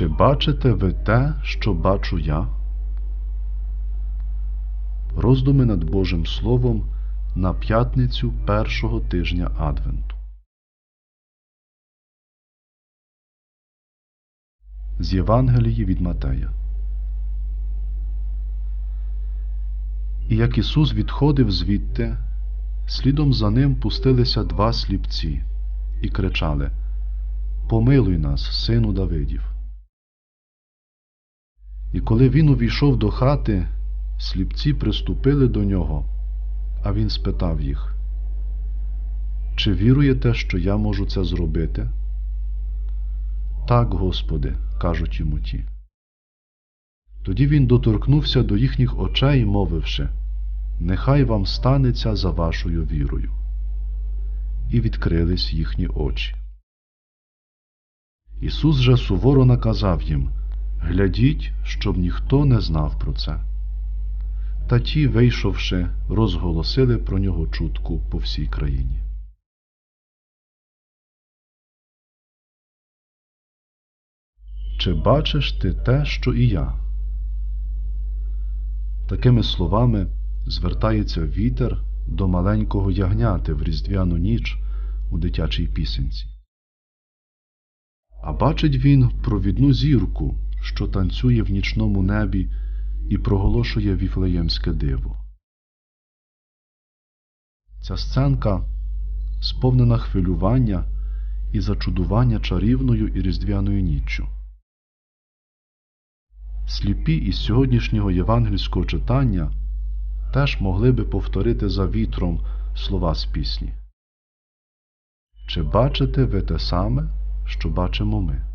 Чи бачите ви те, що бачу я? Роздуми над Божим Словом на п'ятницю першого тижня Адвенту. З Євангелії від Матея. І як Ісус відходив звідти, слідом за ним пустилися два сліпці і кричали Помилуй нас, сину Давидів. Коли він увійшов до хати, сліпці приступили до нього, а він спитав їх Чи віруєте, що я можу це зробити? Так, Господи, кажуть йому ті. Тоді він доторкнувся до їхніх очей, мовивши Нехай вам станеться за вашою вірою. І відкрились їхні очі. Ісус же суворо наказав їм Глядіть, щоб ніхто не знав про це. Та ті, вийшовши, розголосили про нього чутку по всій країні. Чи бачиш ти те, що і я? Такими словами звертається вітер до маленького ягняти в різдвяну ніч у дитячій пісенці. А бачить він провідну зірку, що танцює в нічному небі і проголошує віфлеємське диво. Ця сценка сповнена хвилювання і зачудування чарівною і різдвяною ніччю. Сліпі із сьогоднішнього євангельського читання теж могли би повторити за вітром слова з пісні. Чи бачите ви те саме, що бачимо ми?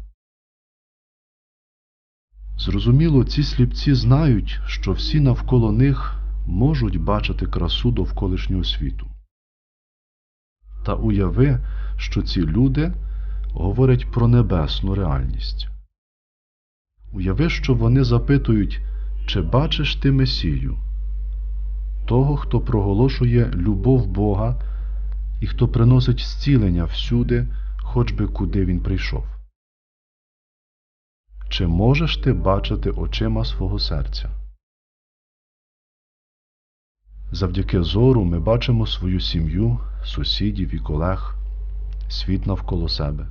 Зрозуміло, ці сліпці знають, що всі навколо них можуть бачити красу довколишнього світу. Та уяви, що ці люди говорять про небесну реальність. Уяви, що вони запитують, чи бачиш ти Месію, того, хто проголошує любов Бога і хто приносить зцілення всюди, хоч би куди він прийшов. Чи можеш ти бачити очима свого серця? Завдяки зору ми бачимо свою сім'ю, сусідів і колег, світ навколо себе.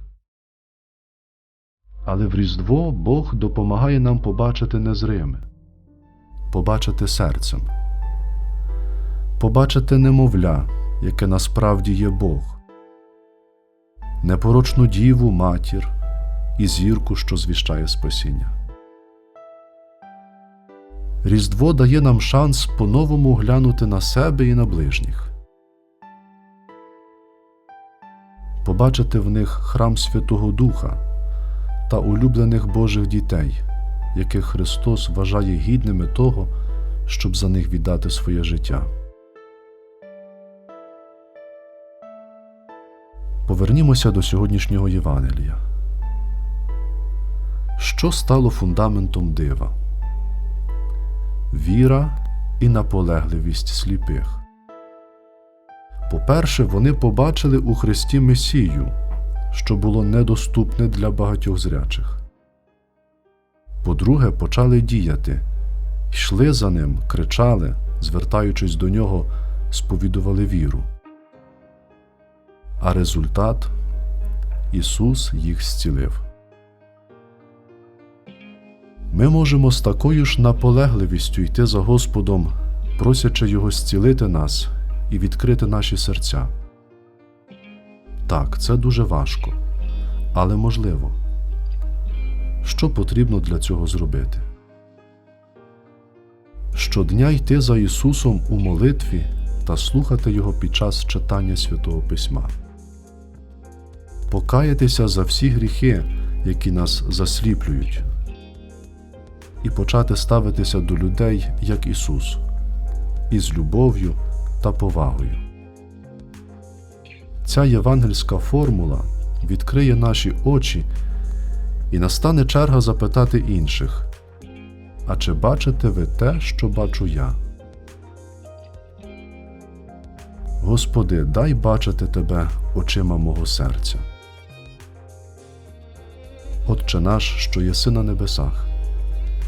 Але в Різдво Бог допомагає нам побачити незриме, побачити серцем, побачити немовля, яке насправді є Бог, непорочну діву матір і зірку, що звіщає спасіння. Різдво дає нам шанс по-новому глянути на себе і на ближніх, побачити в них храм Святого Духа та улюблених Божих дітей, яких Христос вважає гідними того, щоб за них віддати своє життя. Повернімося до сьогоднішнього Євангелія. Що стало фундаментом дива? Віра і наполегливість сліпих. По-перше, вони побачили у Христі Месію, що було недоступне для багатьох зрячих. По-друге, почали діяти, йшли за ним, кричали, звертаючись до нього, сповідували віру. А результат Ісус їх зцілив. Ми можемо з такою ж наполегливістю йти за Господом, просячи Його зцілити нас і відкрити наші серця. Так, це дуже важко, але можливо. Що потрібно для цього зробити? Щодня йти за Ісусом у молитві та слухати Його під час читання Святого Письма, покаятися за всі гріхи, які нас засліплюють і почати ставитися до людей як Ісус, із любов'ю та повагою. Ця євангельська формула відкриє наші очі і настане черга запитати інших А чи бачите ви те, що бачу я? Господи, дай бачити Тебе очима мого серця. Отче наш, що єси на небесах,